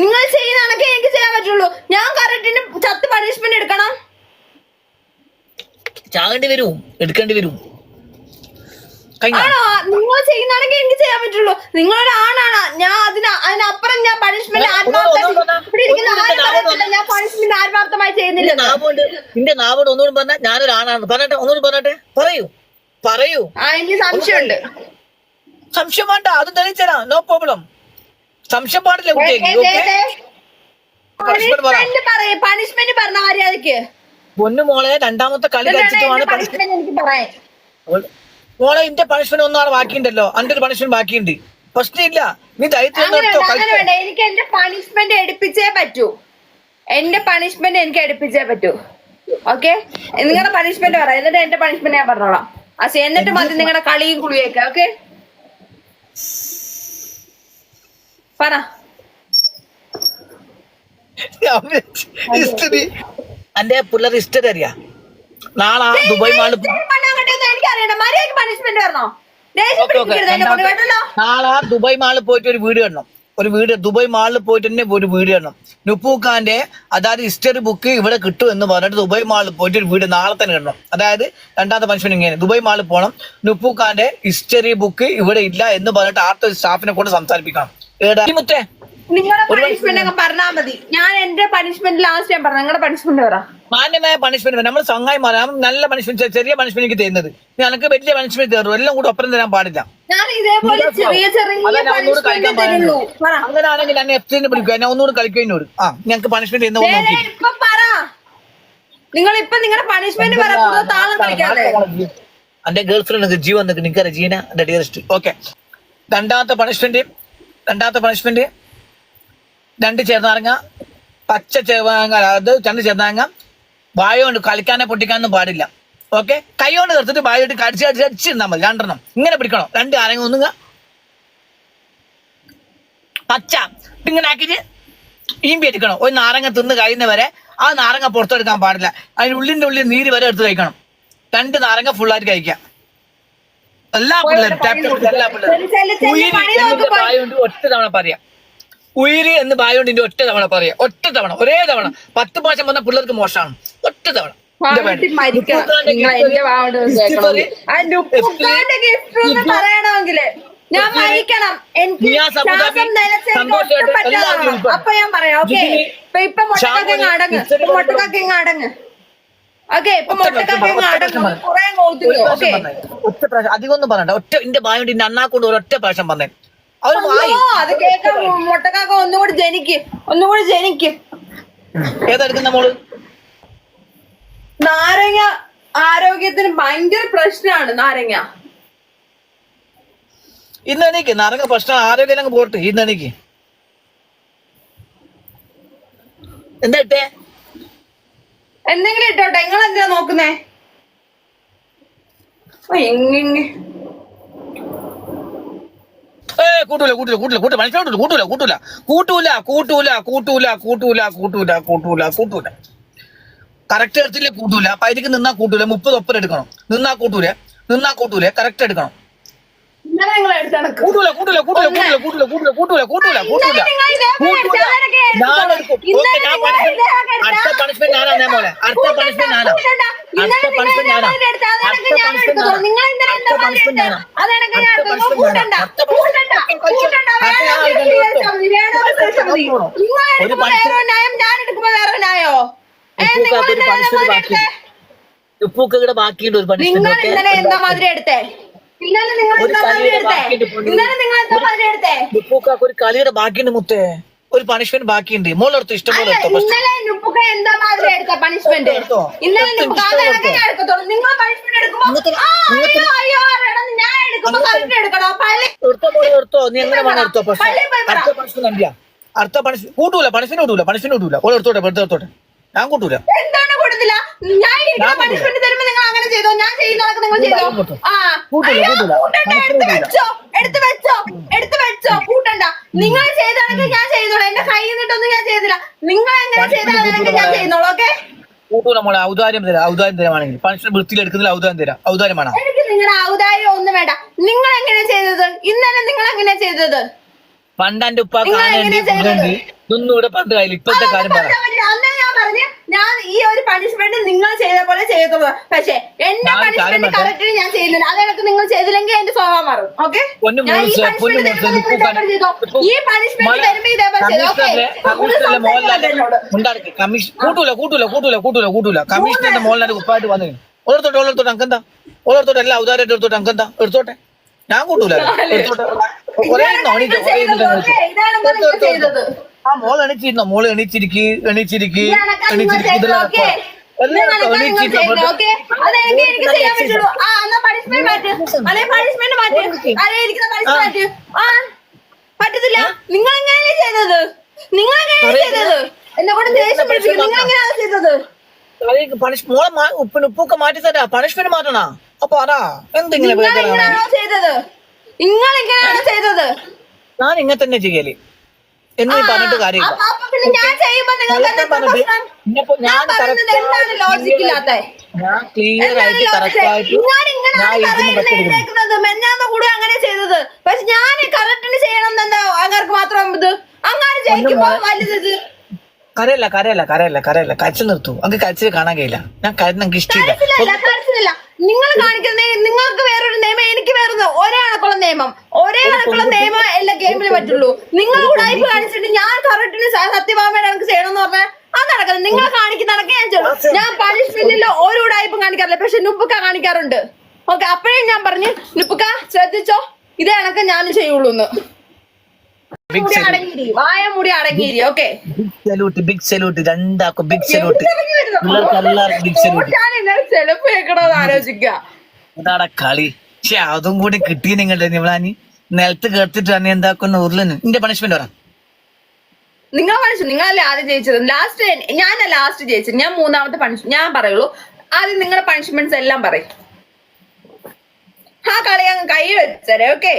നിങ്ങൾ ചെയ്യുന്നതാണെങ്കിൽ എനിക്ക് ചെയ്യാൻ പറ്റുള്ളൂ. ഞാൻ കറക്റ്റിന് ചത്ത് പണിഷ്മെന്റ് എടുക്കണം. ചാകേണ്ടി വരും എടുക്കേണ്ടി വരും. ആണോ? നിങ്ങൾ ചെയ്യുന്നതാണെങ്കിൽ എനിക്ക് ചെയ്യാൻ പറ്റുള്ളൂ. നിങ്ങളൊരു ആണാണ്. ഞാൻ അതിന് അതിനപ്പുറം ഞാൻ പണിഷ്മെന്റ് ഒന്ന് ഒന്ന് ഒന്ന് ആത്മാർത്ഥ ഇവിടെ ഇരിക്കുന്ന ഒന്ന് ആരും നാവ് പറയത്തില്ല. ഞാൻ പണിഷ്മെന്റ് ആത്മാർത്ഥമായി ചെയ്യുന്നില്ല. നിന്റെ നാവോട് ഒന്നുകൂടി പറഞ്ഞ ഞാനൊരു ആണാണ് പറഞ്ഞട്ടെ ഒന്നുകൂടി പറഞ്ഞട്ടെ. പറയൂ പറയൂ. ആ എനിക്ക് സംശയമുണ്ട്. സംശയം വേണ്ട അത് തെളിയിച്ചരാ നോ പ്രോബ്ലം സംശയം പാടില്ല പണിഷ്മെന്റ് പറയേ. പറഞ്ഞ മര്യാദയ്ക്ക്. പൊന്നു മോളെ രണ്ടാമത്തെ കളി പറയാൻ? മോളെ ഇന്റെ പണിഷ്മെന്റ് ഒന്നാണ് ബാക്കിയുണ്ടല്ലോ. അന്റെ ഒരു പണിഷ്മെന്റ് ബാക്കിയുണ്ട് പ്രശ്നമില്ല നീ വേണ്ട എനിക്ക് എന്റെ പണിഷ്മെന്റ് എടുപ്പിച്ചേ പറ്റൂ. എന്റെ പണിഷ്മെന്റ് എനിക്ക് എടുപ്പിച്ചേ പറ്റൂ. ഓക്കെ? നിങ്ങളുടെ പണിഷ്മെന്റ് പറ. എന്നിട്ട് എന്റെ പണിഷ്മെന്റ് ഞാൻ പറഞ്ഞോളാം. എന്നിട്ട് മതി നിങ്ങളുടെ കളിയും കുളിയൊക്കെ. ഓക്കെ? പറ. ഹിസ്റ്ററി. അന്റെ പിള്ളേർ ഹിസ്റ്ററി അറിയാ നാളെ ദുബായ് മാളിൽ നാളെ ദുബായ് മാളിൽ പോയിട്ട് ഒരു വീട് ഇടണം ഒരു വീട് ദുബായ് മാളിൽ പോയിട്ട് തന്നെ ഒരു വീട് ഇടണം നുപ്പൂഖാന്റെ അതായത് ഹിസ്റ്ററി ബുക്ക് ഇവിടെ കിട്ടും എന്ന് പറഞ്ഞിട്ട് ദുബായ് മാളിൽ പോയിട്ട് ഒരു വീട് നാളെ തന്നെ കിട്ടണം അതായത് രണ്ടാമത്തെ മനുഷ്യൻ ഇങ്ങനെ ദുബായ് മാളിൽ പോകണം നുപ്പൂഖാന്റെ ഹിസ്റ്ററി ബുക്ക് ഇവിടെ ഇല്ല എന്ന് പറഞ്ഞിട്ട് ആർട്ട് സ്റ്റാഫിനെ കൊണ്ട് സംസാരിപ്പിക്കണം. നിങ്ങളുടെ പണിഷ്മെന്റ് അങ്ങ് പറഞ്ഞാൽ മതി. ഞാൻ എന്റെ പണിഷ്മെന്റ് ലാസ്റ്റ് ഞാൻ പറഞ്ഞു. നിങ്ങളുടെ പണിഷ്മെന്റ് പറ. മാന്യമായ പണിഷ്മെന്റ് നമ്മൾ മാറാം നല്ല പണിഷ്മെന്റ് ചെറിയ പണിഷ്മെന്റ് എനിക്ക് തരുന്നത്. നിനക്ക് വലിയ പണിഷ്മെന്റ് തരും എല്ലാം കൂടെ ഒപ്പം തരാൻ പാടില്ല. ഞാൻ ഇതേപോലെ ചെറിയ ചെറിയ അങ്ങനെയാണെങ്കിൽ ഞാൻ എഫ് വിളിക്കുക. ഞാൻ ഒന്നുകൂടെ കളിക്കുന്നോട് ആ ഞങ്ങൾക്ക് പണിഷ്മെന്റ് നോക്കി. ഇപ്പൊ പറ. നിങ്ങൾ ഇപ്പൊ നിങ്ങളുടെ പണിഷ്മെന്റ് എന്റെ ഗേൾ ഫ്രണ്ട് ജീവൻ നിൽക്കും ജീന എന്റെ ഡിയറസ്റ്റ് ഓക്കെ രണ്ടാമത്തെ പണിഷ്മെന്റ് രണ്ടാമത്തെ പണിഷ്മെന്റ് രണ്ട് ചെറുനാരങ്ങ പച്ച ചെറുനാരങ്ങ അത് രണ്ട് ചെറുനാരങ്ങ വായ കൊണ്ട് കളിക്കാനോ പൊട്ടിക്കാനൊന്നും പാടില്ല. ഓക്കെ കൈ കൊണ്ട് നിർത്തിട്ട് വായിട്ട് കടിച്ച് കടിച്ച് അടിച്ചിരുന്നാൽ മതി. രണ്ടെണ്ണം. ഇങ്ങനെ പിടിക്കണം. രണ്ട് ആരങ്ങ ഒന്നുങ്ങ. പച്ച. ഇങ്ങനെ ആക്കിയിട്ട് ഈമ്പി എടുക്കണം ഒരു നാരങ്ങ തിന്ന് കഴിയുന്നവരെ ആ നാരങ്ങ പുറത്തെടുക്കാൻ പാടില്ല. അതിന് ഉള്ളിന്റെ ഉള്ളിൽ നീര് വരെ എടുത്ത് കഴിക്കണം. രണ്ട് നാരങ്ങ ഫുള്ളായിട്ട് കഴിക്കാം ടാപ്പ് ഉയിരി എന്ന് ബായ കൊണ്ട് ഒറ്റ തവണ പറയാം. ഉയിരി എന്ന് ബായ ഒറ്റ തവണ പറയാം. ഒറ്റ തവണ ഒരേ തവണ. പത്ത് മാസം വന്ന പിള്ളേർക്ക് മോശമാണ്. ഒറ്റ തവണ. ഞാൻ അപ്പൊ ഞാൻ പറയാം ഓക്കെ. ഇപ്പൊ മുട്ടക്കൊക്കെ അടങ്ങ്. മുട്ടക്കൊക്കെ അടങ്ങ്. ഒറ്റ പ്രാവശ്യം പറഞ്ഞേ. അധികം ഒന്നും പറയണ്ട ഒറ്റ എന്റെ വായുണ്ട് എന്റെ അണ്ണാക്കൊണ്ട് ഒരൊറ്റ പ്രാവശ്യം പറഞ്ഞേ. അവർ അത് കേൾക്കാൻ മുട്ടക്കാക്ക ഒന്നുകൂടി ജനിക്ക്. ഒന്നുകൂടി ജനിക്ക്. ഏതെടുക്കുന്ന മോൾ? നാരങ്ങ ആരോഗ്യത്തിന് ഭയങ്കര പ്രശ്നമാണ് നാരങ്ങ. ഇന്ന് എണീക്ക്. നാരങ്ങ പ്രശ്നം ആരോഗ്യം അങ്ങ് പോട്ട് ഇന്ന് എന്താ ഇട്ടേ? എന്തെങ്കിലും ഇട്ടോട്ടെ? നിങ്ങൾ എന്താ നോക്കുന്നേ കൂട്ടൂല കൂട്ടൂല കൂട്ടൂല കൂട്ടൂല. കറക്റ്റ് എടുത്തില്ലേ കൂട്ടൂല. നിന്നാ കൂട്ടൂല. മുപ്പത് ഒപ്പം എടുക്കണം. നിന്നാ കൂട്ടൂല. നിന്നാ കൂട്ടൂല. കറക്റ്റ് എടുക്കണം. ഇന്നലെ നിങ്ങൾ എടുത്തണക്ക് കൂട്ടൂല കൂട്ടൂല കൂട്ടൂല കൂട്ടൂല കൂട്ടൂല കൂട്ടൂല കൂട്ടൂല കൂട്ടൂല കൂട്ടൂല നിങ്ങൾ ഇതേപോലെ കൂട്ടൂല എടുത്തവരൊക്കെ എടുത്തോ. ഞാൻ എടുക്കും ഇന്നലെ ഓക്കെ ഞാൻ നിങ്ങൾ punishment- ഇതേപോലെ എടുത്തോ. അടുത്ത പണിഷ്മെന്റ് ഞാനാ ഞാൻ മോളെ അടുത്ത കൂട്ടണ്ട, പണിഷ്മെന്റ് ഞാനാ കൂട്ടണ്ട. ഇന്നലെ അടുത്ത നിങ്ങൾ പണിഷ്മെന്റ് ഞാനാ ഇതേപോലെ എടുത്തോ. അതെനിക്ക് അടുത്ത ഞാൻ പണിഷ്മെന്റ് എടുത്തോളാം. നിങ്ങൾ ഇന്നലെ അടുത്ത എന്താ പണിഷ്മെന്റ് എടുത്തത്? ഞാനാ അതെനിക്ക് ഞാൻ അടുത്ത എടുത്തോളാം. പണിഷ്മെന്റ് കൂട്ടണ്ട, ഞാനാ അടുത്ത കൂട്ടണ്ട, കൂട്ടണ്ട. വേണമെങ്കിൽ വിചാരിച്ചാൽ മതി. വേണമെങ്കിൽ വിചാരിച്ചാൽ മതി. നിങ്ങൾ ഒരു എടുക്കുമ്പോ പണിഷ്മെന്റ് വേറെ ന്യായം ഞാൻ എടുക്കുമ്പോ വേറെ ന്യായോ ഏ, ഉപ്പൂക്ക് നിങ്ങൾ അതൊരു ഇന്നലെ പണിഷ്മെന്റ് എന്താ ബാക്കി എടുത്തേ? ഉപ്പൂക്കയുടെ ബാക്കിയുണ്ട് ഒരു പണിഷ്മെന്റ് നിങ്ങൾ ഓക്കെ ഇന്നലെ എന്താ മാതിരി എടുത്തേ ഇന്നലെ നിങ്ങൾ ഒരു കളിയുടെ ബാക്കിയുണ്ട് മുത്തേ. ഒരു പണിഷ്മെന്റ് ബാക്കിയുണ്ട്. മോളെടുത്തു ഇഷ്ടംപോലെ എടുത്തോ നീ എങ്ങനെ വേണം എടുത്തോ പക്ഷെ അടുത്ത പണിഷ്മെന്റ് കണ്ടിയാ അടുത്ത പണിഷ്മെന്റ് കൂട്ടൂല പണിഷ്മെന്റ് കൂട്ടൂല പണിഷ്മെന്റ് കൂട്ടൂല. ഓളെടുത്തോട്ടെ എടുത്തോട്ടെ. ഞാൻ കൂട്ടൂല എന്താണ് കൊടുത്തില്ല? ഞാൻ ഇരിക്കുന്ന പണിഷ്മെന്റ് തരുമ്പോ നിങ്ങൾ അങ്ങനെ ചെയ്തോ? ഞാൻ ചെയ്യുന്നതൊക്കെ നിങ്ങൾ ചെയ്തോ? ആ. കൂട്ടൂല, അയ്യോ, കൂട്ടണ്ട. എടുത്ത് വെച്ചോ. എടുത്ത് വെച്ചോ. എടുത്ത് വെച്ചോ. കൂട്ടണ്ട. നിങ്ങൾ ചെയ്താണെങ്കിൽ ഞാൻ ചെയ്തോളാം എന്റെ കൈ നിന്നിട്ടൊന്നും ഞാൻ ചെയ്തില്ല നിങ്ങൾ എങ്ങനെ ചെയ്താണെങ്കിൽ ഞാൻ. ചെയ്യുന്നോളൂ ഓക്കെ? കൂട്ടൂല മോളെ. ഔദാര്യം തരാം ഔദാര്യം തരാമാണെങ്കിൽ. പണിഷ്മെന്റ് ഔദാര്യം തരാം. ഔദാര്യം വേണം. എനിക്ക് നിങ്ങളുടെ ഔദാര്യം ഒന്നും വേണ്ട. നിങ്ങൾ എങ്ങനെ ചെയ്തത്? ഇന്നലെ നിങ്ങൾ എങ്ങനെ ചെയ്തത്? പണ്ട് എന്റെ ഉപ്പ നിങ്ങൾ കാനുണ്ട് എങ്ങനെയാ ചെയ്തത്? കുതിരണ്ട് ഇതൊന്നും ഇവിടെ പറഞ്ഞ കാര്യം ഇപ്പോഴത്തെ കാര്യം പറ. അന്നേ ഞാൻ ഈ ഒരു പണിഷ്മെന്റ് നിങ്ങൾ ചെയ്ത പോലെ ചെയ്യത്തുള്ളൂ പക്ഷെ എന്റെ പണിഷ്മെന്റ് കറക്റ്റ് ഞാൻ ചെയ്യുന്നില്ല. അതെനിക്ക് നിങ്ങൾ ചെയ്തില്ലെങ്കിൽ എന്റെ സ്വഭാവം മാറും. ഓക്കെ നിക്കൂ ഈ പണിഷ്മെന്റ് ഇതേപോലെ ചെയ്തു. കമ്മീഷണറിലെ കമ്മീഷണറിലെ മോഹൻലാൽ ഉണ്ടാക്കി കമ്മീഷൻ കൂട്ടൂല കൂട്ടൂല കൂട്ടൂല കൂട്ടൂല കൂട്ടൂല. കമ്മീഷണറിന്റെ മോഹൻലാൽ ഉപ്പായിട്ട് വന്നു ഓരോരുത്തോട്ടെ ഓരോരുത്തോട്ടെ അങ്കെന്താ ഓരോരുത്തോട്ടെ എല്ലാം ഉദാരമായിട്ട് എടുത്തോട്ടെ അങ്കെന്താ എടുത്തോട്ടെ. ഞാൻ കൂട്ടൂല. എടുത്തോട്ടെ. കൊറേ നോണി കൊറേ ആ മോൾ എണീച്ചിരുന്നോ? മോൾ എണീച്ചിരിക്ക് എണീച്ചിരിക്ക് എണീച്ചിരിക്ക് ഇതെല്ലാം പറ്റത്തില്ല. നിങ്ങൾ എങ്ങനെയാണ് ചെയ്തത്? നിങ്ങൾ എങ്ങനെയാണ് ചെയ്തത്? എന്നെ കൂടെ ദേഷ്യം പിടിപ്പിക്കും നിങ്ങൾ എങ്ങനെയാണ് ചെയ്തത്? മോളെ ഉപ്പിന് ഉപ്പൊക്കെ മാറ്റി തരാ. പണിഷ്മെന്റ് മാറ്റണാ? അപ്പൊ അതാ. എന്തെങ്കിലും ചെയ്തത്? നിങ്ങൾ എങ്ങനെയാണോ ചെയ്തത്? ഞാൻ ഇങ്ങനെ തന്നെ ചെയ്യൽ. എന്ന് പറഞ്ഞിട്ട് കാര്യമില്ല. ഞാൻ ക്ലിയർ ആയിട്ട് കറക്റ്റ് ആയിട്ട് ഞാൻ ഇതിന് കൂടെ അങ്ങനെ ചെയ്തത്. പക്ഷെ ഞാൻ കറക്റ്റിന് ചെയ്യണം അങ്ങർക്ക് മാത്രം ഇത്? അങ്ങനെ ജയിക്കുമ്പോ വലുത് കരയല്ല കരയല്ല കരയല്ല കരയല്ല. കരച്ചിൽ നിർത്തൂ. അങ്ങ് കരച്ചിൽ കാണാൻ കഴിയില്ല. ഞാൻ കരുന്ന് എനിക്ക് ഇഷ്ടമില്ല നിങ്ങൾ കാണിക്കുന്ന നിങ്ങൾക്ക് വേറൊരു നിയമം എനിക്ക് വേറൊരു ഒരേ കണക്കുള്ള നിയമം ഒരേ കണക്കുള്ള നിയമം എല്ലാ ഗെയിമിൽ പറ്റുള്ളൂ. നിങ്ങൾ ഉടായ്പ കാണിച്ചിട്ട് ഞാൻ കറക്റ്റിന് സത്യഭാമയുടെ എനിക്ക് ചെയ്യണമെന്ന് പറഞ്ഞാൽ അത് നടക്കുന്നത് നിങ്ങൾ കാണിക്കുന്ന കണക്ക് ഞാൻ ചെയ്യും ഞാൻ പണിഷ്മെന്റിൽ ഒരു ഉടായ്പ കാണിക്കാറില്ല. പക്ഷെ നുപ്പുക്ക കാണിക്കാറുണ്ട്. ഓക്കെ അപ്പോഴേ ഞാൻ പറഞ്ഞു നുപ്പുക്ക ശ്രദ്ധിച്ചോ? ഇതേ കണക്ക് ഞാൻ ചെയ്യുള്ളൂ എന്ന് മുടി അടങ്ങിയിരി വായ മുടി അടങ്ങിയിരി. ഓക്കെ സല്യൂട്ട് ബിഗ് സല്യൂട്ട് രണ്ടാക്കും ബിഗ് സല്യൂട്ട് ബിഗ് സല്യൂട്ട് ചെലപ്പ് കേൾക്കണോന്ന് ആലോചിക്കുക. ഇതാടാ കളി. പക്ഷെ അതും കൂടി കിട്ടി നിങ്ങളുടെ നിവളാനി. നിലത്ത് കേട്ടിട്ട് തന്നെ എന്താക്കുന്ന ഉരുളന്. നിന്റെ പണിഷ്മെന്റ് പറ. നിങ്ങൾ പണിച്ചു നിങ്ങളല്ലേ ആദ്യം ജയിച്ചത്? ലാസ്റ്റ് ഞാൻ ലാസ്റ്റ് ജയിച്ചത്? ഞാൻ മൂന്നാമത്തെ പണിഷ് ഞാൻ പറയുള്ളൂ. ആദ്യം നിങ്ങളുടെ പണിഷ്മെന്റ്സ് എല്ലാം പറയും. ആ കളി അങ്ങ് കൈ വെച്ചേരെ ഓക്കെ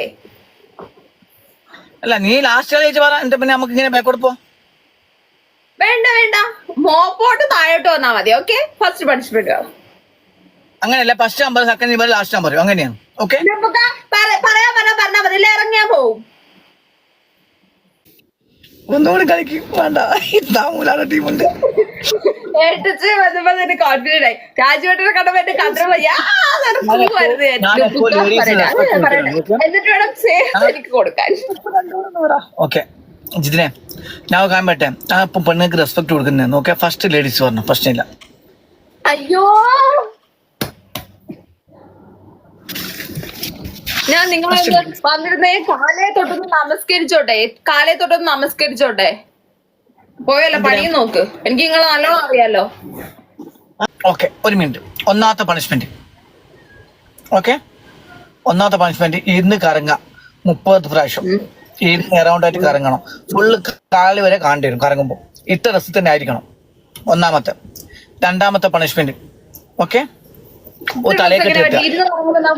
അല്ല നീ ലാസ്റ്റ് കളി പറ എന്നിട്ട് പിന്നെ നമുക്ക് ഇങ്ങനെ ബാക്കോട്ട് പോ വേണ്ട വേണ്ട. മോപ്പോട്ട് താഴോട്ട് വന്നാ മതി ഓക്കെ ഫസ്റ്റ് പണിഷ്മെന്റ് അങ്ങനെയല്ല first number second number last number അങ്ങനെയാണ് ഓക്കെ പറയാൻ പറഞ്ഞാ പറഞ്ഞാ മതി ഇറങ്ങിയാ പോവും. ഒന്നുകൂടി കളിക്കും വേണ്ട. താമൂലാണ് ടീമുണ്ട് ഏട്ടിച്ച് വന്നപ്പോ തന്നെ കോൺഫിഡന്റ് ആയി. രാജുവേട്ടനെ കണ്ടപ്പോ എന്റെ എന്നിട്ട് വേണം സേഫ് എനിക്ക് കൊടുക്കാൻ. ഓക്കെ ജിതിനെ ഞാൻ കാണാൻ പറ്റേ ആ ഇപ്പം പെണ്ണുങ്ങൾക്ക് റെസ്പെക്ട് കൊടുക്കുന്നതെന്ന് ഓക്കെ ഫസ്റ്റ് ലേഡീസ് പറഞ്ഞു പ്രശ്നമില്ല അയ്യോ. ഞാൻ നിങ്ങളെ വന്നിരുന്നേ കാലേ തൊട്ടൊന്ന് നമസ്കരിച്ചോട്ടെ. കാലേ തൊട്ടൊന്ന് നമസ്കരിച്ചോട്ടെ. പോയല്ലോ പണിയും നോക്ക്. എനിക്ക് നിങ്ങളെ നല്ലോണം അറിയാലോ. ഓക്കെ ഒരു മിനിറ്റ് ഒന്നാമത്തെ പണിഷ്മെന്റ് ഓക്കെ ഒന്നാമത്തെ പണിഷ്മെന്റ് ഇന്ന് കറങ്ങാം മുപ്പത് പ്രാവശ്യം. ഈ എറൗണ്ട് ആയിട്ട് കറങ്ങണം. ഫുള്ള് കാളി വരെ കാണേണ്ടി വരും കറങ്ങുമ്പോൾ. ഇത്ര ഡ്രസ്സിൽ തന്നെ ആയിരിക്കണം. ഒന്നാമത്തെ. രണ്ടാമത്തെ പണിഷ്മെന്റ് ഓക്കെ ഓ തലയെ കെട്ടി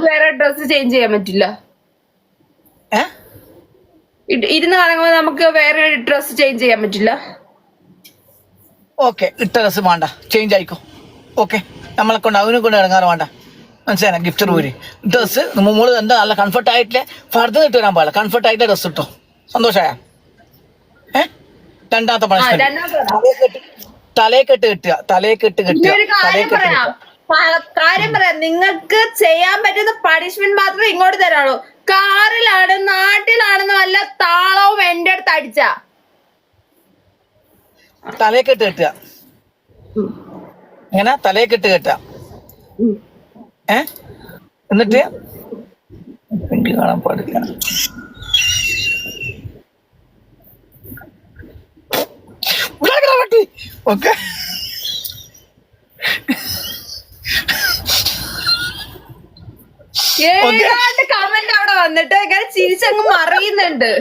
വേറെ ഡ്രസ്സ് ചേഞ്ച് ചെയ്യാൻ പറ്റില്ല. ഇരുന്ന് കാണുമ്പോ നമുക്ക് വേറെ ഡ്രസ്സ് ചേഞ്ച് ചെയ്യാൻ പറ്റില്ല. ഓക്കെ ഇട്ട ഡ്രസ് വേണ്ട ചേഞ്ച് ആയിക്കോ. ഓക്കെ നമ്മളെ കൊണ്ട് അവനെ കൊണ്ട് ഇറങ്ങാറ് വേണ്ട മനസ്സിലായി? ഗിഫ്റ്റ് പോരി ഡ്രസ് മോൾ എന്താ നല്ല കംഫർട്ട് ആയിട്ടില്ലേ? ഫർദർ ഇട്ട് വരാൻ പാടില്ല. കംഫർട്ട് ആയിട്ട് ഡ്രസ് ഇട്ടോ. സന്തോഷമായ ഏ? രണ്ടാമത്തെ പണി പണിഷ്മെന്റ് രണ്ടാമത്തെ കെട്ട് കിട്ടുക. തലേ കെട്ട് കിട്ടുക. ഒരു കാര്യം പറയാം. കാര്യം പറയാം. നിങ്ങൾക്ക് ചെയ്യാൻ പറ്റുന്ന പണിഷ്മെന്റ് മാത്രമേ ഇങ്ങോട്ട് തരാളൂ കാറിലാണ് നാട്ടിലാണെന്ന് വല്ല താളവും എന്റെ അടുത്ത് അടിച്ച. തലയെക്കെട്ട് കെട്ടുക. ഇങ്ങനെ തലയെക്കെട്ട് കെട്ട ഏ? എന്നിട്ട്? എനിക്ക് കാണാൻ പാടില്ല. ഓക്കെ. ഏതാണ്ട് കമന്റ് അവിടെ വന്നിട്ട് ഇങ്ങനെ ചിരിച്ചങ്ങ് മറിയുന്നുണ്ട്.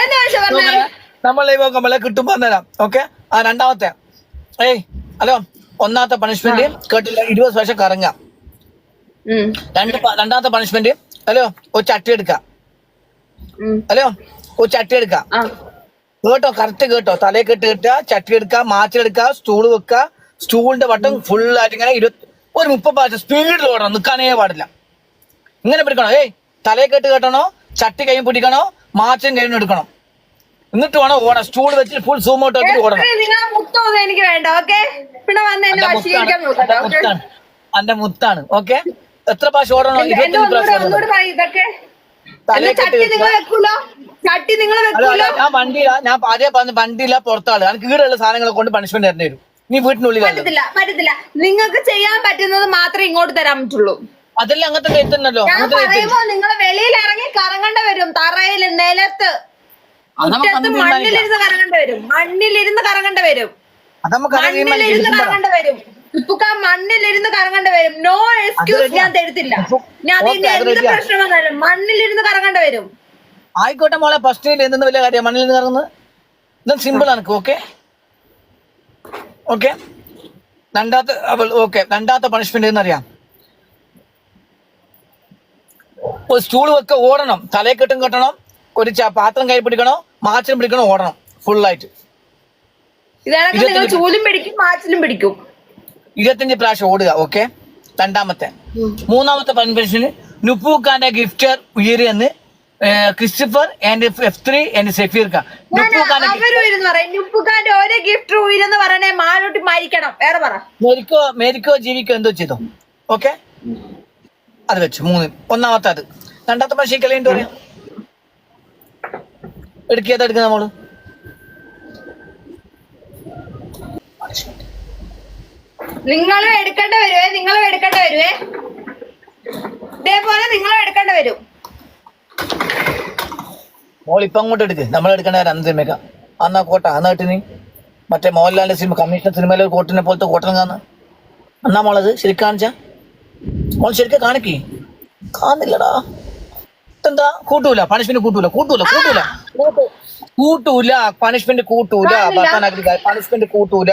എന്താ പക്ഷെ പറഞ്ഞേ നമ്മൾ ലൈവ് നമ്മളെ കിട്ടുമ്പോ തരാം ഓക്കെ ആ രണ്ടാമത്തെ. ഏയ് ഹലോ ഒന്നാമത്തെ പണിഷ്മെന്റ് കേട്ടില്ല. ഇരുപത് വർഷം കറങ്ങാം. രണ്ട് രണ്ടാമത്തെ പണിഷ്മെന്റ് ഹലോ ഒരു ചട്ടി എടുക്കാം. ഹലോ ഒരു ചട്ടി എടുക്കാം. കേട്ടോ കറക്റ്റ് കേട്ടോ. തലയെ കെട്ട് കെട്ടുക ചട്ടി എടുക്കുക മാറ്റിയെടുക്കുക സ്റ്റൂൾ വെക്കുക. സ്റ്റൂളിന്റെ വട്ടം ഫുൾ ആയിട്ട് ഇങ്ങനെ ഇരുപത്തി ഒരു മുപ്പത് പ്രാവശ്യം സ്പീഡിൽ ഓടണം നിൽക്കാനേ പാടില്ല. ഇങ്ങനെ പിടിക്കണോ? ഏയ് തലയെ കെട്ട് കെട്ടണോ? ചട്ടി കൈ പിടിക്കണോ? മാച്ചും കഴിഞ്ഞെടുക്കണം എടുക്കണം? എന്നിട്ട് വേണം ഓടാൻ. സ്റ്റൂൾ വെച്ച് ഫുൾ സൂം ഔട്ട് ആക്കി ഓടണം. മുത്തൊന്നും എനിക്ക് വേണ്ട ഓക്കെ പിന്നെ വന്ന് എന്നെ വശീകരിക്കാൻ മുത്താണ്. അന്റെ മുത്താണ് ഓക്കെ എത്ര പ്രാവശ്യം ഓടണോ? ഇരുപത്തഞ്ച് പ്രാവശ്യം ഓടണം ഇതൊക്കെ. ഞാൻ വണ്ടിയില്ല ഞാൻ അതേ പറഞ്ഞ വണ്ടിയില്ല പുറത്താണ് എനിക്ക് ഈടുള്ള സാധനങ്ങളെ കൊണ്ട് പണിഷ്മെന്റ് തരേണ്ടി വരും. നീ വീട്ടിനുള്ളിൽ പറ്റത്തില്ല പറ്റത്തില്ല. നിങ്ങൾക്ക് ചെയ്യാൻ പറ്റുന്നത് മാത്രമേ ഇങ്ങോട്ട് തരാൻ പറ്റുള്ളൂ. അതെല്ലാം അങ്ങനത്തെ എത്തുന്നല്ലോ പറയുമ്പോ നിങ്ങൾ വെളിയിൽ ഇറങ്ങി കറങ്ങേണ്ട വരും തറയിൽ നിലത്ത് അത് നമുക്ക് മുറ്റത്ത് അന്ന് മണ്ണിലിരുന്ന് കറങ്ങേണ്ട വരും. മണ്ണിലിരുന്ന് കറങ്ങേണ്ട വരും. മണ്ണിലിരുന്ന് കറങ്ങേണ്ട വരും. ഇപ്പൊക്ക മണ്ണിലിരുന്ന് കറങ്ങേണ്ട വരും. നോ എക്സ്ക്യൂസ് ഞാൻ തരുത്തില്ല. ഞാൻ അതിന്റെ എന്ത് പ്രശ്നം വന്നാലും മണ്ണിലിരുന്ന് കറങ്ങേണ്ട വരും. ആയിക്കോട്ടെ മോളെ ഫസ്റ്റ് എന്തെന്ന് വലിയ കാര്യം മണ്ണിൽ നിന്ന് കറങ്ങുന്നത്? ഇതും സിമ്പിൾ ആണ് ഓക്കെ ഓക്കെ രണ്ടാമത്തെ അവൾ ഓക്കെ രണ്ടാമത്തെ പണിഷ്മെന്റ് എന്നറിയാം ഒരു സ്റ്റൂൾ വെക്ക ഓടണം. തലയെ കെട്ടും കെട്ടണം. ഒരു പാത്രം കൈ പിടിക്കണോ? മാച്ചിലും പിടിക്കണോ? ഓടണം. ഫുള്ളായിട്ട്. ചൂലും പിടിക്കും മാച്ചിലും പിടിക്കും. ഇരുപത്തഞ്ച് പ്രാവശ്യം ഓടുക ഓക്കെ രണ്ടാമത്തെ. മൂന്നാമത്തെ പണിഷ്മെന്റ് നുപ്പൂക്കാന്റെ ഗിഫ്റ്റർ എന്ന് Christopher and F three and Safeer ഓരോ ഗിഫ്റ്റ് ഉയരെന്ന് പറയണേ മാലോട്ടി മരിക്കണം. വേറെ പറ. മേരിക്കോ മേരിക്കോ ജീവിക്കോ എന്തോ ചെയ്തോ. ഓക്കെ അത് വെച്ചു മൂന്ന്. ഒന്നാമത്തെ അത് രണ്ടാമത്തെ പ്രാവശ്യം കളി എന്താ പറയാം? എടുക്കിയത് എടുക്കുന്ന നമ്മൾ? നിങ്ങളും എടുക്കേണ്ട വരുവേ നിങ്ങളും എടുക്കേണ്ട വരുവേ. ഇതേപോലെ നിങ്ങളും എടുക്കേണ്ട വരും. മോൾ ഇപ്പൊ അങ്ങോട്ട് എടുക്ക്. നമ്മൾ എടുക്കേണ്ട അന്ന് സിനിമയ്ക്ക. അന്നാ കോട്ട. അന്ന് കിട്ടി മറ്റേ മോഹൻലാലിന്റെ സിനിമ കമ്മീഷൻ സിനിമയിലെ ഒരു കോട്ടിനെ പോലത്തെ കോട്ടനങ്ങാന്ന് അന്നാ മോളത്? ശരിക്കും കാണിച്ച? മോൾ ശരിക്കും കാണിക്കേ. കാണുന്നില്ലടാ. എന്താ? കൂട്ടൂല. പണിഷ്മെന്റ് കൂട്ടൂല. കൂട്ടൂല. കൂട്ടൂല. കൂട്ടൂല. പണിഷ്മെന്റ് കൂട്ടൂല. പണിഷ്മെന്റ് കൂട്ടൂല.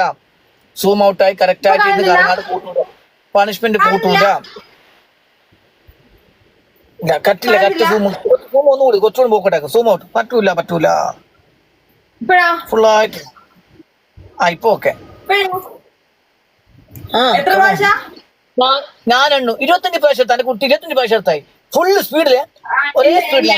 സൂം ഔട്ടായി കറക്റ്റ് ആയിട്ട് ഇരുന്ന് കറങ്ങാതെ കൂട്ടൂല. പണിഷ്മെന്റ് കൂട്ടൂല. കറ്റില്ല കറ്റ് സൂം സൂം ഒന്നുകൂടി കൊച്ചുകൂടി പോക്കട്ടെ സൂം ഔട്ട് പറ്റൂല പറ്റൂല. ഫുള്ളായിട്ട് ആ ഇപ്പൊ ഓക്കെ ഞാനെണ്ണു. ഇരുപത്തഞ്ച് പ്രാവശ്യം തന്റെ കുട്ടി ഇരുപത്തഞ്ച് പ്രാവശ്യം എടുത്തായി. ഫുള്ള് സ്പീഡിൽ ഒരേ സ്പീഡിൽ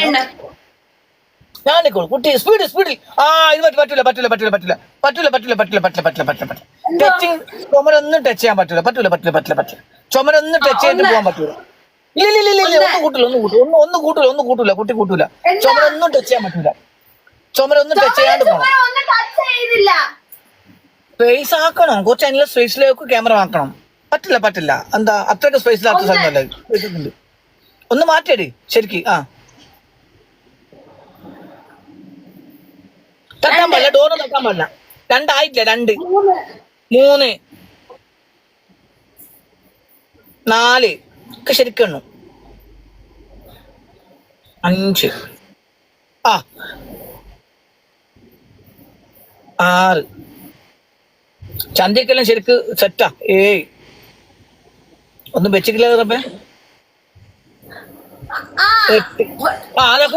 ഞാൻ നിൽക്കോളൂ കുട്ടി സ്പീഡ് സ്പീഡിൽ ആ ഇത് പറ്റില്ല പറ്റില്ല പറ്റില്ല പറ്റില്ല പറ്റില്ല പറ്റില്ല പറ്റില്ല പറ്റില്ല പറ്റില്ല പറ്റില്ല പറ്റില്ല പറ്റൂല ടച്ചിങ് ചുമരൊന്നും ടച്ച് ചെയ്യാൻ പറ്റില്ല പറ്റില്ല പറ്റില്ല പറ്റില്ല പറ്റില്ല ചുമരൊന്നും ടച്ച് ചെയ്തിട്ട് പോകാൻ പറ്റില്ല ഇല്ല ഇല്ല ഇല്ല ഇല്ല ഒന്നും കൂട്ടില്ല ഒന്നും കൂട്ടില്ല ഒന്നും ഒന്നും കൂട്ടില്ല ഒന്നും കൂട്ടില്ല കുട്ടി കൂട്ടില്ല ചുമരൊന്നും ടച്ച് ചെയ്യാൻ പറ്റില്ല ചുമരൊന്നും ടച്ച് ചെയ്യാണ്ട് പോകണം സ്പേസ് ആക്കണം കുറച്ച് അതിനുള്ള സ്പേസിലേക്ക് ക്യാമറ ആക്കണം പറ്റില്ല പറ്റില്ല എന്താ അത്രയ്ക്ക് സ്പേസിലാത്ത. സ്ഥലമല്ല ഒന്ന് മാറ്റിയടി ശരിക്ക് ആ. തട്ടാൻ പാടില്ല ഡോറ് തട്ടാൻ പാടില്ല. രണ്ടായിട്ടില്ല രണ്ട്. മൂന്ന്. നാല്. ഒക്കെ ശരിക്കെണ്ണു അഞ്ച്. ആ. ആറ്. ചന്തയ്ക്കെല്ലാം ശരിക്ക് സെറ്റാ ഏയ് ഒന്നും വെച്ചിട്ടില്ല റബ്ബേ? എട്ട്. ആ അതെ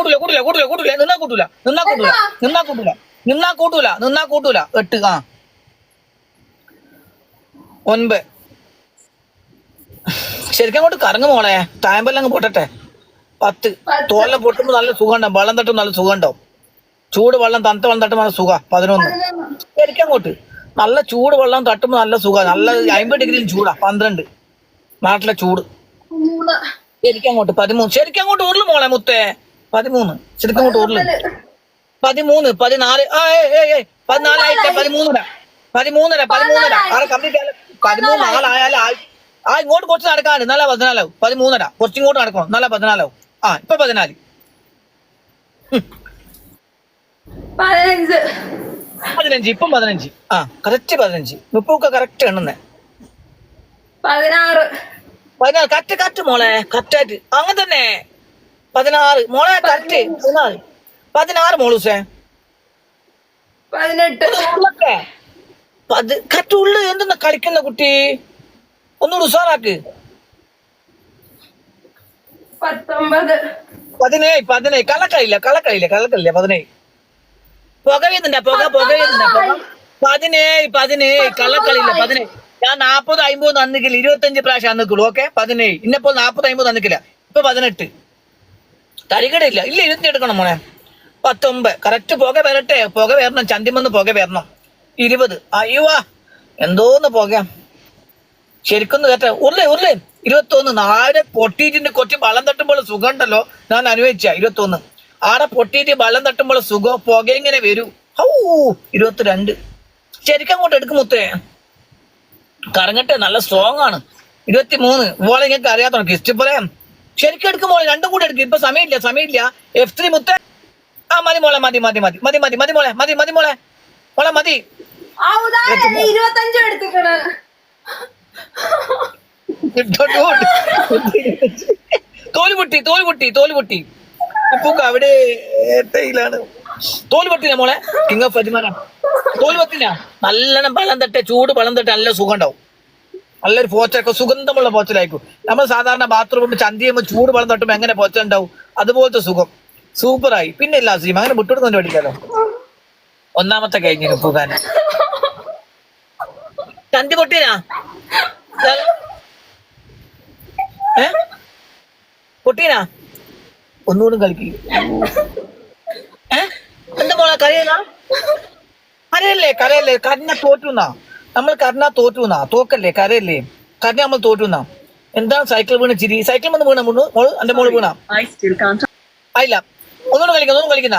ശരിക്കും അങ്ങോട്ട് കറങ്ങു മോളെ. തായമ്പെല്ലാം അങ്ങ് പൊട്ടട്ടെ. പത്ത്. തോലെ പൊട്ടുമ്പോ നല്ല സുഖം ഉണ്ടാവും വെള്ളം തട്ടും നല്ല സുഖം ഉണ്ടാവും ചൂട് വെള്ളം തണുത്ത വെള്ളം തട്ടുമ്പോ നല്ല സുഖം. പതിനൊന്ന്. ശരിക്കും അങ്ങോട്ട്. നല്ല ചൂട് വെള്ളം തട്ടുമ്പോ നല്ല സുഖ. നല്ല അമ്പത് ഡിഗ്രിയിൽ ചൂടാ. പന്ത്രണ്ട്. നാട്ടിലെ ചൂട്. ശരിക്കും അങ്ങോട്ട് പതിമൂന്ന് ശരിക്കും അങ്ങോട്ട് ഉരുൾ മോളെ മുത്തേ. പതിമൂന്ന് ശരിക്കും അങ്ങോട്ട് ഉരുൾ. പതിമൂന്ന് പതിനാല് ആ ഏ ഏയ് പതിനാലായിട്ടെ പതിമൂന്നര. പതിമൂന്നര പതിമൂന്നര. ആറ് കംപ്ലീറ്റ് ആയാലും പതിമൂന്ന് ആളായാലും ആ ഇങ്ങോട്ട് കുറച്ച് നടക്കാണ്ട്. നല്ല പതിനാലാവും. പതിമൂന്നര. കുറച്ച് ഇങ്ങോട്ട് നടക്കണം. നല്ല പതിനാലാവും. ആ ഇപ്പൊ പതിനാല്. പതിനഞ്ച്. ഇപ്പം പതിനഞ്ച്. ആ കറക്റ്റ് പതിനഞ്ച്. മുപ്പൊക്കെ കറക്റ്റ് എണ്ണുന്നേ. പതിനാറ്. പതിനാറ് കറ്റ് കറ്റ് മോളെ കറ്റായിട്ട് അങ്ങനെ തന്നെ. പതിനാറ്. മോളെ കറ്റ് പതിനാറ്. പതിനാറ് മോളൂസേ പതിനെട്ട്. ഉള്ളൊക്കെ. ഉള്ളു എന്തെന്നാ കളിക്കുന്ന കുട്ടി? ഒന്നുകൂടി ഉസാറാക്ക്. പത്തൊമ്പത്. പതിനേഴ് പതിനേഴ്. കള്ളക്കളിയില്ല കള്ളക്കളിയില്ല കള്ളക്കളിയില്ല പതിനേഴ്. പുക വീഴുന്നുണ്ട പുക പുക വീഴുന്നുണ്ട പുക. പതിനേഴ് പതിനേഴ്. കള്ളക്കളിയില്ല പതിനേഴ്. ഞാൻ നാപ്പത് അമ്പത് തന്നിക്കില്ല. ഇരുപത്തഞ്ച് പ്രാവശ്യം തന്നിക്കുള്ളൂ ഓക്കെ പതിനേഴ്. ഇന്നിപ്പോൾ നാപ്പത് അമ്പത് തന്നിക്കില്ല. ഇപ്പൊ പതിനെട്ട്. തരികടയില്ല ഇല്ല ഇരുപത്തി എടുക്കണം മോനെ. പത്തൊമ്പത്. കറക്റ്റ് പുക വരട്ടെ. പുക വരണം. ചന്തിമെന്ന് പുക വരണം. ഇരുപത്. അയ്യോ എന്തോന്ന് പുക. ശരിക്കും കേട്ടെ. ഉരുളേ ഉരുളേ. ഇരുപത്തൊന്ന്. നാളെ പൊട്ടിയിട്ടിന്റെ കൊറ്റി വളം തട്ടുമ്പോൾ സുഖം ഉണ്ടല്ലോ ഞാൻ അനുഭവിച്ച. ഇരുപത്തൊന്ന്. ആടെ പൊട്ടിയിട്ട് വളം തട്ടുമ്പോൾ സുഖം പുക ഇങ്ങനെ വരൂ. ഹൗ ഇരുപത്തിരണ്ട്. ശരിക്കും അങ്ങോട്ട് എടുക്കും മുത്തേ. കറങ്ങട്ടെ നല്ല സ്ട്രോങ് ആണ്. ഇരുപത്തി മൂന്ന് മോളെ നിങ്ങൾക്ക് അറിയാത്തോ ഗിസ്റ്റ് പറയാം ശരിക്കും എടുക്കും മോളെ രണ്ടും കൂടെ എടുക്കും. ഇപ്പൊ സമയമില്ല സമയമില്ല. എഫ് ത്രീ മുത്ത ആ മതി മോളെ മതി മതി മതി മതി മതി മതി മോളെ മതി മതി മോളെ. മോളെ മതി. ഇരുപത്തഞ്ചും എടുത്തിക്കണ്. തോൽ പൊട്ടി തോൽ പൊട്ടി തോൽ പൊട്ടി ഉപ്പുക്ക അവിടെ ഏട്ടയിലാണ് തോൽ പൊട്ടിന മോളെ. കിങ് ഓഫ് തോൽ പൊട്ടിന നല്ലോണം പഴം തട്ടെ ചൂട് പഴം തട്ടെ നല്ല സുഖം ഉണ്ടാവും നല്ലൊരു പോച്ചൊക്കെ സുഗന്ധമുള്ള പോച്ചലായിരിക്കും. നമ്മൾ സാധാരണ ബാത്റൂമിൽ ചന്തി ചെയ്യുമ്പോൾ ചൂട് പഴം തട്ടുമ്പോൾ എങ്ങനെ പോച്ച ഉണ്ടാവും? അതുപോലത്തെ സുഖം. സൂപ്പറായി പിന്നെ ഇല്ല സീം അങ്ങനെ വിട്ടുകൊടുക്കാൻ പഠിക്കാലോ ഒന്നാമത്തെ കഴിഞ്ഞു ഉപ്പുകാരൻ ചന്തി പൊട്ടിനാ ഏ? പൊട്ടീനാ ഒന്നുകൂടും കളിക്ക്. എന്താ മോളെ കരയല്ല കരയല്ലേ കരയല്ലേ? കരഞ്ഞ തോറ്റുന്നാ. നമ്മൾ കരഞ്ഞ തോറ്റുന്നാ. തോക്കല്ലേ കരയല്ലേ? കരഞ്ഞ നമ്മൾ തോറ്റുന്നാ. എന്താ സൈക്കിൾ വീണ് ചിരി? സൈക്കിൾ വന്ന് വീണ മുന്നു? മോൾ എന്റെ മോൾ വീണ. ആയില്ല. ഒന്നുകൂടെ കളിക്കാം ഒന്നും കളിക്കുന്ന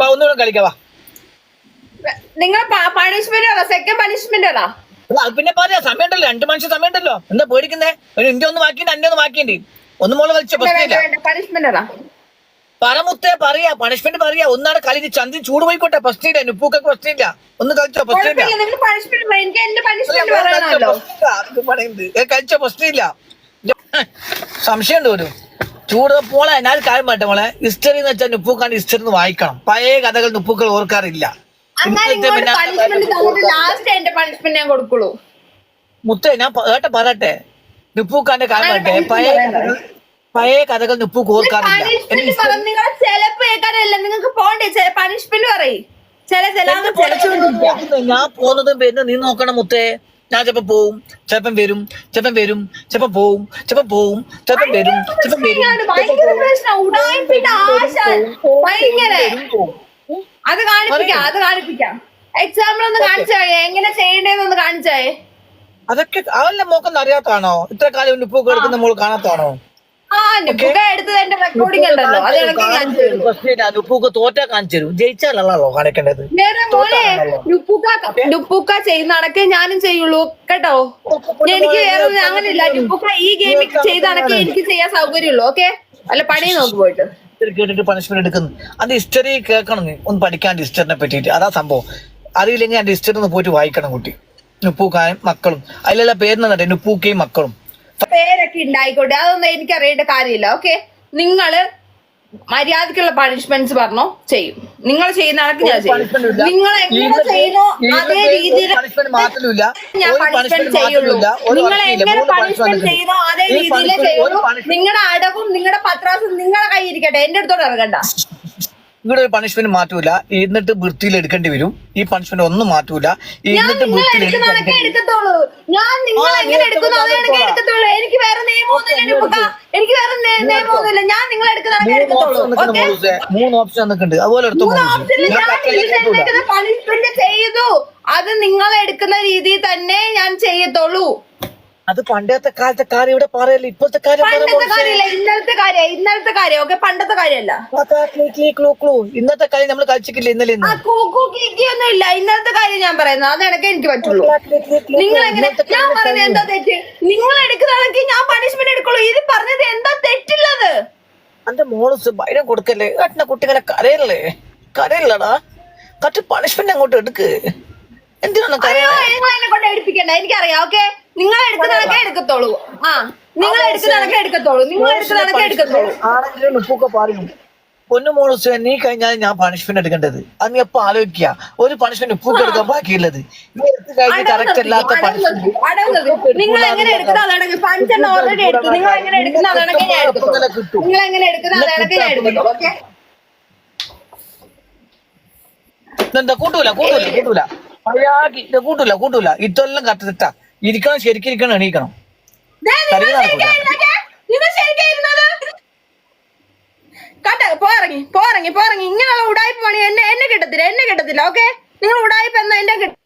വാ ഒന്നുകൂടെ കളിക്കാ വാ. നിങ്ങൾ പണിഷ്മെന്റ് പറ സെക്കൻഡ് പണിഷ്മെന്റ് പറ അല്ല, അത് പിന്നെ പറയാ. സമയമുണ്ടല്ലോ രണ്ട് മനുഷ്യ സമയമുണ്ടല്ലോ. എന്താ പേടിക്കുന്നേ? ഒരു ഇന്ത്യ ഒന്ന് ബാക്കിയുണ്ട് അന്റെ ഒന്ന് ബാക്കിയുണ്ട് ഒന്ന് മോൾ കളിച്ചോ പ്രശ്നമില്ല. പണിഷ്മെന്റ് പറ പറമുത്തേ പറയാ പണിഷ്മെന്റ് പറയാ. ഒന്നാണ് കളി ചന്തി ചൂട് പോയിക്കോട്ടെ പ്രശ്നമില്ല നുപ്പൂക്കൊക്കെ പ്രശ്നമില്ല ഒന്ന് കളിച്ചോ പ്രശ്നമില്ല ഇല്ല. പറയണമല്ലോ കഴിച്ച പ്രശ്നമില്ല സംശയമുണ്ട് ഒരു. ചൂട് പോളെ ഞാൻ ഒരു കാര്യം പറ്റ മോളെ. ഹിസ്റ്ററി എന്ന് വെച്ചാൽ നുപ്പൂക്കാണ്ട് ഹിസ്റ്ററി എന്ന് വായിക്കണം. പഴയ കഥകൾ നുപ്പൂക്കൾ ഓർക്കാറില്ല. എന്നാൽ മുത്തേ ഞാൻ ഏട്ട കേട്ടെ പറയട്ടെ. നുപ്പൂക്കാന്റെ കാര്യം പറയട്ടെ. പഴയ പഴയ കഥകൾ നിപ്പു കോർക്കാറില്ല. നിങ്ങൾക്ക് പോണ്ടേ? പണിഷ്മെന്റ് പറയും. ചില ചില ഞാൻ പോകുന്നതും വരുന്ന നീ നോക്കണം മുത്തേ. ഞാൻ ചിലപ്പോ പോവും. ചിലപ്പം വരും. ചിലപ്പം വരും. ചിലപ്പം പോവും. ചിലപ്പം പോവും. ചിലപ്പം വരും. ചിലപ്പം വരും. അത് കാണിപ്പിക്കാം. അത് കാണിപ്പിക്കാം. എക്സാമ്പിൾ ഒന്ന് കാണിച്ചേ എങ്ങനെ ചെയ്യണ്ടേന്ന് കാണിച്ചേ അതൊക്കെ അവന്റെ മോക്കൊന്നും അറിയാത്താണോ ഇത്ര കാലം ഉപ്പ് എടുക്കുന്ന മോൾ കാണാത്താണോ തോറ്റാ കാണിച്ചു തരും ജയിച്ചാലല്ലോ കാണിക്കേണ്ടത്. നുപ്പുക്ക ചെയ്യുന്ന അടക്കേ ഞാനും ചെയ്യുള്ളൂ. കേട്ടോ? എനിക്ക് വേറെ അങ്ങനെയില്ല. നുപ്പുക്ക ഈ ഗെയിം ചെയ്ത അടക്കേ എനിക്ക് ചെയ്യാൻ സൗകര്യമുള്ളൂ. ഓക്കെ അല്ല പണി നോക്ക് പോയിട്ട്. കേട്ടിട്ട് പണിഷ്മെന്റ് എടുക്കുന്നു. അത് ഹിസ്റ്ററി കേൾക്കണം ഒന്ന് പഠിക്കാൻ ഹിസ്റ്ററിനെ പറ്റിയിട്ട്. അതാ സംഭവം. അറിയില്ലെങ്കിൽ ഹിസ്റ്ററിന്ന് ഹിസ്റ്ററി ഒന്ന് പോയിട്ട് വായിക്കണം കുട്ടി. നുപ്പൂക്കായും മക്കളും. അതിലെല്ലാം പേരിനെ നുപ്പൂക്കയും മക്കളും. പേരൊക്കെ ഉണ്ടായിക്കോട്ടെ അതൊന്നും എനിക്ക് അറിയേണ്ട കാര്യമില്ല. ഓക്കെ നിങ്ങൾ മര്യാദക്കുള്ള പണിഷ്മെന്റ്സ് പറഞ്ഞോ? ചെയ്യും. നിങ്ങൾ ചെയ്യുന്ന ആൾക്ക് ഞാൻ ചെയ്യും. നിങ്ങൾ എങ്ങനെ ചെയ്യുന്നോ അതേ രീതിയിൽ ഞാൻ പണിഷ്മെന്റ് ചെയ്യുള്ളൂ. നിങ്ങൾ. എങ്ങനെ പണിഷ്മെന്റ് ചെയ്യുന്നോ അതേ രീതിയിലേ ചെയ്യുള്ളൂ. നിങ്ങളുടെ അടവും നിങ്ങളുടെ പത്രാസും നിങ്ങളുടെ കൈ ഇരിക്കട്ടെ എന്റെ അടുത്തോട് ഇറങ്ങണ്ട. ഇവിടെ ഒരു പണിഷ്മെന്റ് മാറ്റൂല. എന്നിട്ട് വൃത്തിയിൽ എടുക്കേണ്ടി വരും. ഈ പണിഷ്മെന്റ് ഒന്നും മാറ്റൂല. എന്നിട്ട് വൃത്തിയിൽ എനിക്ക് വേറെ നിയമമൊന്നുമില്ല. ഞാൻ നിങ്ങൾ മൂന്ന് ഓപ്ഷൻ നിൽക്കുന്നുണ്ട് അതുപോലെ എടുത്തു പണിഷ്മെന്റ് ചെയ്തു. അത് നിങ്ങൾ എടുക്കുന്ന രീതിയിൽ തന്നെ ഞാൻ ചെയ്യത്തുള്ളൂ. അത് പണ്ടത്തെ കാലത്തെ കാര്യം ഇവിടെ പറയല്ല ഇപ്പോഴത്തെ കാര്യം ഇന്നലത്തെ കാര്യം ഇന്നലത്തെ കാര്യം ഓക്കെ പണ്ടത്തെ കാര്യമല്ല. ഇന്നത്തെ കാര്യം നമ്മൾ കളിച്ചിട്ടില്ല ഇന്നലെ ഒന്നും ഇല്ല. ഇന്നലത്തെ കാര്യം ഞാൻ പറയുന്നത് അത് എനിക്ക് എനിക്ക് പറ്റുള്ളൂ. നിങ്ങൾ. എങ്ങനെ ഞാൻ പറയുന്നത് എന്താ തെറ്റ്? നിങ്ങൾ എടുക്കുന്നതാണെങ്കിൽ ഞാൻ പണിഷ്മെന്റ് എടുക്കുള്ളൂ. ഇത് പറഞ്ഞത് എന്താ തെറ്റുള്ളത്? എന്റെ മോൾ ഭയം കൊടുക്കല്ലേ? കട്ടിന കുട്ടികളെ കരയല്ലേ? കരയില്ലടാ. കറ്റ് പണിഷ്മെന്റ് അങ്ങോട്ട് എടുക്ക്. എന്തിനാണ് എനിക്കറിയാം ഓക്കെ? നിങ്ങൾ എടുക്കുന്നതൊക്കെ എടുക്കത്തോളൂ ആ നിങ്ങൾ എടുക്കുന്നതൊക്കെ എടുക്കത്തോളൂ നിങ്ങൾ എടുക്കുന്നതൊക്കെ എടുക്കത്തോളൂ ആണെങ്കിലും ഉപ്പൊക്കെ പറയും പൊന്നു മോളൂസ് നീ കഴിഞ്ഞാൽ ഞാൻ പണിഷ്മെന്റ് എടുക്കേണ്ടത്. അത് നീ ആലോചിക്കുക? ഒരു പണിഷ്മെന്റ് ഉപ്പൊക്കെ എടുക്കാൻ ബാക്കിയുള്ളത്. നീ എടുത്ത് കഴിഞ്ഞ് കറക്റ്റ് അല്ലാത്ത നിങ്ങൾ എങ്ങനെ എടുക്കുന്ന അതാണെങ്കിൽ പഞ്ചെണ്ണം ഓൾറെഡി എടുത്തു. നിങ്ങൾ എങ്ങനെ എടുക്കുന്ന അതാണെങ്കിൽ ഞാൻ എടുക്കും നിങ്ങൾ എങ്ങനെ എടുക്കുന്ന അതാണെങ്കിൽ ഞാൻ എടുക്കും ഓക്കെ? എന്താ കൂട്ടൂല കൂട്ടൂല കൂട്ടൂല. കൂട്ടൂല കൂട്ടൂല. ഇതെല്ലാം കറക്റ്റ് തെറ്റാ ഇരിക്കണം ശരിക്കും ഇരിക്കണം എണീക്കണം. പോറങ്ങി പോറങ്ങി പോറങ്ങി ഇങ്ങനെയുള്ള ഉടായ്പ പണി എന്നെ എന്നെ കിട്ടത്തില്ല എന്നെ കിട്ടത്തില്ല ഓക്കെ നിങ്ങൾ ഉടായ്പ എന്നാ എന്നെ കിട്ടും